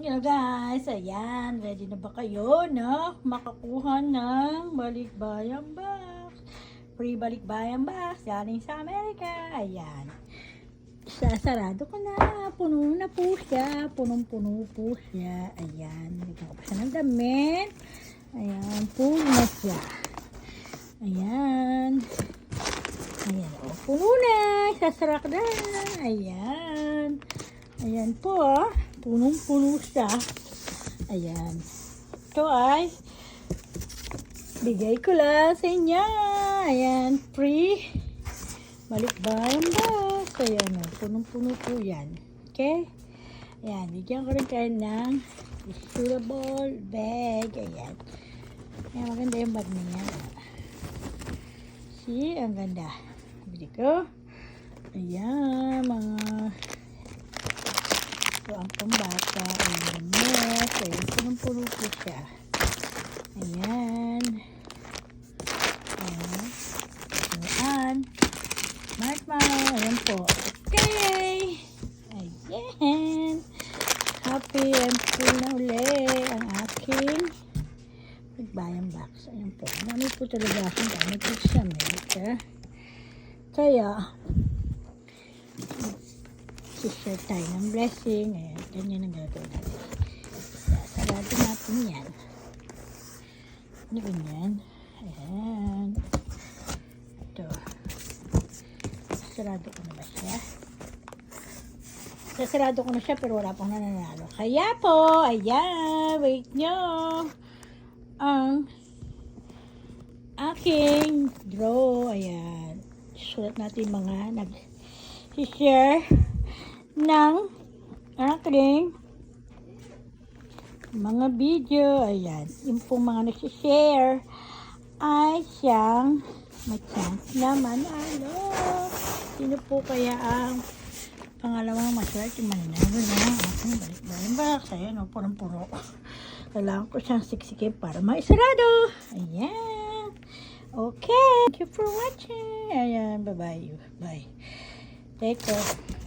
Hello guys, ayan, ready na ba kayo na makakuha ng balikbayan box? Free balikbayan box galing sa Amerika. Ayan. Sasarado ko na. Puno na po siya. Punong-puno po siya. Ayan. Bigyan ko pa siya ng damit. Ayan. Puno na siya. Ayan. Ayan. O, puno na. Sasarak na. Ayan. Ayan po ah. Punong-puno siya. Ayan. Ito ay bigay ko lang sa inyo. Ayan. Free. Balikbayan box. Ayan o. Punong-puno po yan. Okay? Ayan. Bigyan ko rin kayo ng reusable bag. Ayan. Ayan. Maganda yung bag na yan. See? Ang ganda. Bili ko. Ayan. Mga ito ang pambata. Ayan. Yes. Ayan. Punong-puno po siya. Ayan. Ayan. Ayan. Mark. Ayan po. Okay. Ayan. Happy and full na uli ang aking nagbayang box. Ayan po. Marami po talaga akong dito sa Amerika. Kaya, share tayo ng blessing. Ayan, ganyan ang gagawin natin. Sarado natin yan. Ano yan? Ayan. Ito. Sarado ko na ba siya? Sasarado ko na siya pero wala pang nananalo. Kaya po, ayan, wait nyo. Ang aking draw, ayan. Sulat natin mga nag-share ng aking mga video. Ayan. Yung pong mga nag-share ay siyang may chance naman. Ano? Sino po kaya ang pangalawang maswerte mananalo na aking balik-balik box. Ayan o, purong-puro. Kailangan ko siyang siksikin para maisarado. Ayan. Okay. Thank you for watching. Ayan. Bye-bye. Bye. Take care.